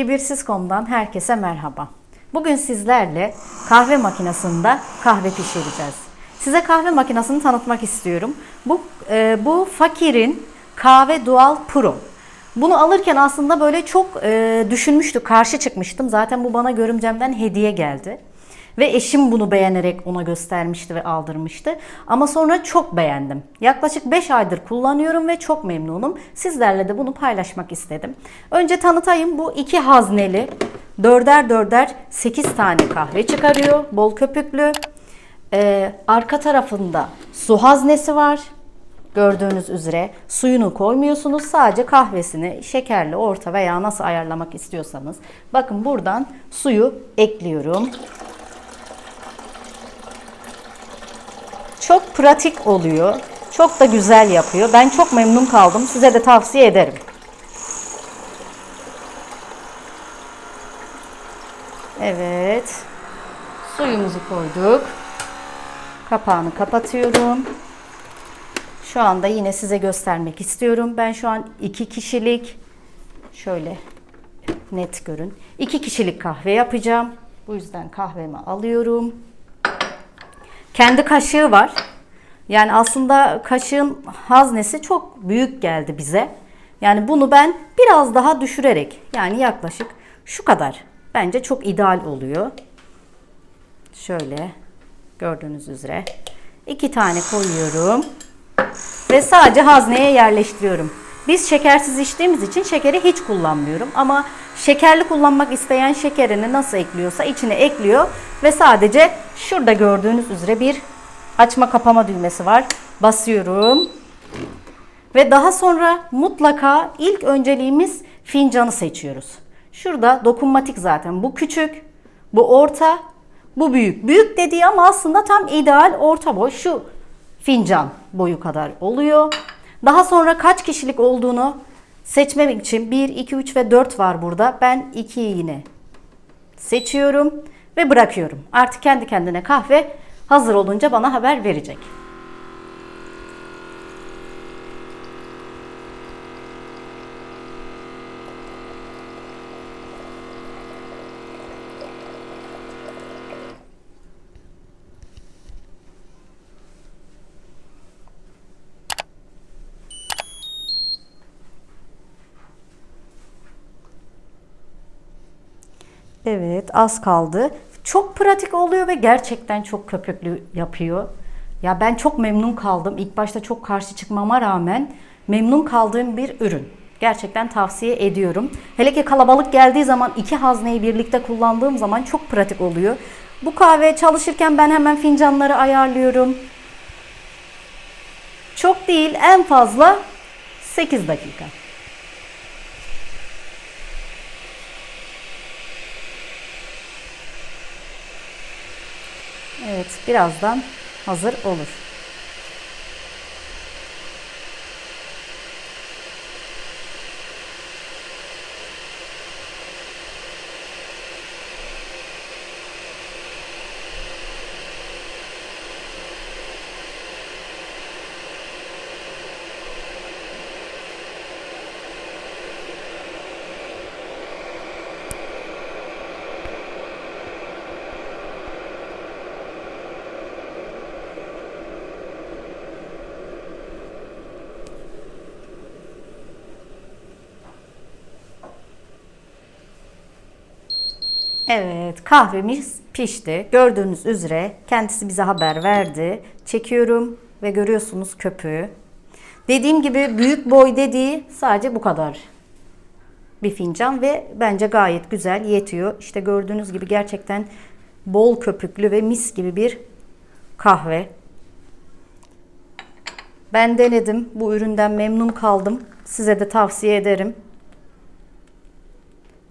Kibirsiz.com'dan herkese merhaba. Bugün sizlerle kahve makinesinde kahve pişireceğiz. Size kahve makinesini tanıtmak istiyorum. Bu e, bu Fakir'in Kahve Dual Pro. Bunu alırken aslında böyle çok e, düşünmüştük, karşı çıkmıştım. Zaten bu bana görümcemden hediye geldi. Ve eşim bunu beğenerek ona göstermişti ve aldırmıştı. Ama sonra çok beğendim. Yaklaşık 5 aydır kullanıyorum ve çok memnunum. Sizlerle de bunu paylaşmak istedim. Önce tanıtayım. Bu iki hazneli. Dörder dörder 8 tane kahve çıkarıyor. Bol köpüklü. Ee, arka tarafında su haznesi var. Gördüğünüz üzere suyunu koymuyorsunuz. Sadece kahvesini şekerli, orta veya nasıl ayarlamak istiyorsanız. Bakın buradan suyu ekliyorum. Çok pratik oluyor. Çok da güzel yapıyor. Ben çok memnun kaldım. Size de tavsiye ederim. Evet. Suyumuzu koyduk. Kapağını kapatıyorum. Şu anda yine size göstermek istiyorum. Ben şu an iki kişilik şöyle net görün. İki kişilik kahve yapacağım. Bu yüzden kahvemi alıyorum. Kendi kaşığı var. Yani aslında kaşığın haznesi çok büyük geldi bize. Yani bunu ben biraz daha düşürerek yani yaklaşık şu kadar bence çok ideal oluyor. Şöyle gördüğünüz üzere iki tane koyuyorum ve sadece hazneye yerleştiriyorum. Biz şekersiz içtiğimiz için şekeri hiç kullanmıyorum ama şekerli kullanmak isteyen şekerini nasıl ekliyorsa içine ekliyor ve sadece şurada gördüğünüz üzere bir açma kapama düğmesi var. Basıyorum. Ve daha sonra mutlaka ilk önceliğimiz fincanı seçiyoruz. Şurada dokunmatik zaten. Bu küçük, bu orta, bu büyük. Büyük dediği ama aslında tam ideal orta boy. Şu fincan boyu kadar oluyor. Daha sonra kaç kişilik olduğunu seçmemek için 1, 2, 3 ve 4 var burada. Ben 2'yi yine seçiyorum ve bırakıyorum. Artık kendi kendine kahve hazır olunca bana haber verecek. Evet az kaldı. Çok pratik oluyor ve gerçekten çok köpüklü yapıyor. Ya ben çok memnun kaldım. İlk başta çok karşı çıkmama rağmen memnun kaldığım bir ürün. Gerçekten tavsiye ediyorum. Hele ki kalabalık geldiği zaman iki hazneyi birlikte kullandığım zaman çok pratik oluyor. Bu kahve çalışırken ben hemen fincanları ayarlıyorum. Çok değil en fazla 8 dakika. Evet, birazdan hazır olur. Evet, kahvemiz pişti. Gördüğünüz üzere kendisi bize haber verdi. Çekiyorum ve görüyorsunuz köpüğü. Dediğim gibi büyük boy dediği sadece bu kadar bir fincan ve bence gayet güzel yetiyor. İşte gördüğünüz gibi gerçekten bol köpüklü ve mis gibi bir kahve. Ben denedim. Bu üründen memnun kaldım. Size de tavsiye ederim.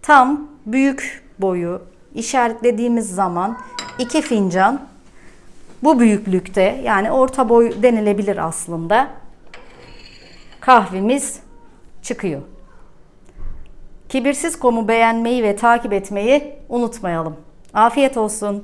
Tam büyük boyu işaretlediğimiz zaman iki fincan bu büyüklükte yani orta boy denilebilir aslında kahvemiz çıkıyor. Kibirsiz komu beğenmeyi ve takip etmeyi unutmayalım. Afiyet olsun.